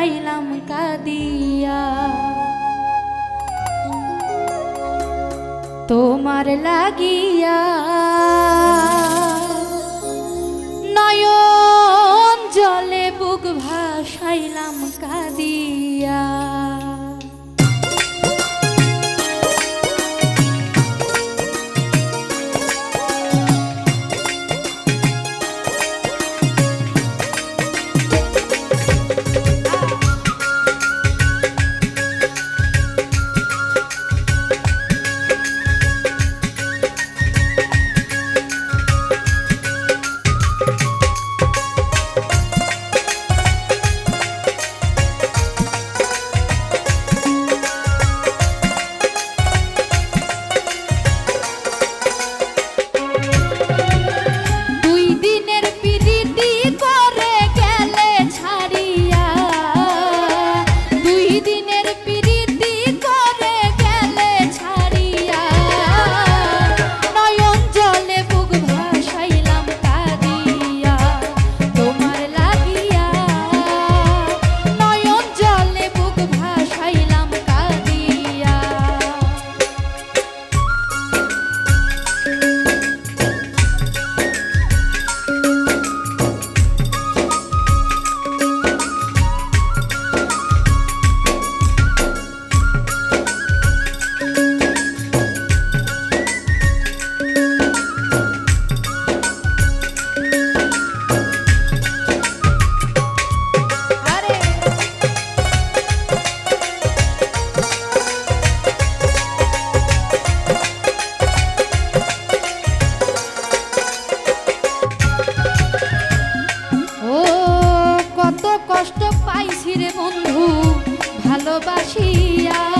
খাইলাম কাদিয়া। তোমার লাগিয়া নয় জলে বুক ভাসাইলাম কাদিয়া। ভালোবাসিয়া